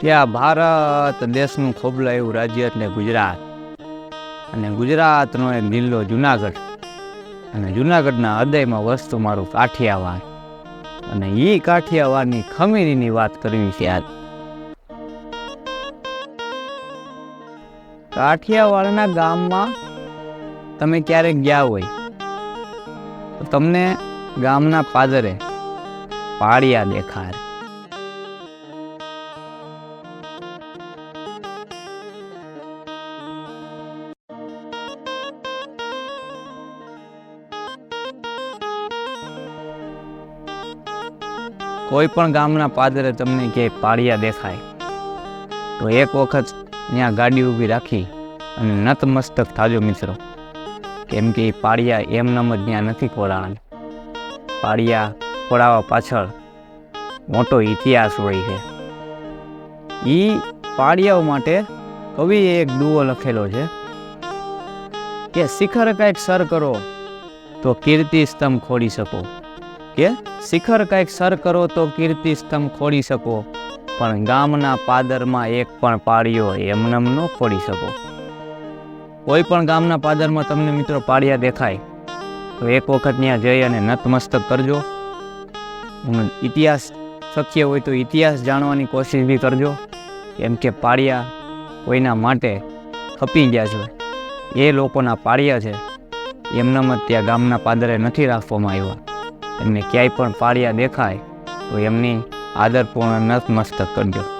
ત્યાં ભારત દેશનું ખોબલા એવું રાજ્ય એટલે ગુજરાત. અને ગુજરાતનો એક જિલ્લો જુનાગઢ. અને જુનાગઢના હૃદયમાં વસ્તુ મારું કાઠિયાવાડ. અને એ કાઠિયાવાડની ખમીરીની વાત કરવી છે આજ. કાઠિયાવાડના ગામમાં તમે ક્યારેક ગયા હોય, તો તમને ગામના પાદરે પાળિયા દેખાય. કોઈ પણ ગામના પાદરે તમને ક્યાંય પાળિયા દેખાય, તો એક વખત ત્યાં ગાડી ઊભી રાખી અને નતમસ્તક થાજો મિત્રો. કેમ કે એ પાળિયા એમનામ જ ત્યાં નથી ખોડાવાના પાળિયા ખોડાવવા પાછળ મોટો ઇતિહાસ હોય છે. એ પાળિયાઓ માટે કવિએ એક દુઓ લખેલો છે કે શિખર કાંઈક સર કરો તો કીર્તિ સ્તંભ ખોડી શકો. કે શિખર કંઈક સર કરો તો કીર્તિ સ્તંભ ખોડી શકો, પણ ગામના પાદરમાં એક પણ પાળીઓ એમનેમ ન ખોડી શકો. કોઈ પણ ગામના પાદરમાં તમને મિત્રો પાળિયા દેખાય, તો એક વખત ત્યાં જઈ અને નતમસ્તક કરજો. ઇતિહાસ શક્ય હોય તો ઇતિહાસ જાણવાની કોશિશ બી કરજો, કેમ કે પાળિયા કોઈના માટે ખપી ગયા છે. એ લોકોના પાળિયા છે. એમનામ ત્યાં ગામના પાદરે નથી રાખવામાં આવ્યા. એમને ક્યાંય પણ પાળિયા દેખાય તો એમની આદરપૂર્ણ નતમસ્તક કરજો.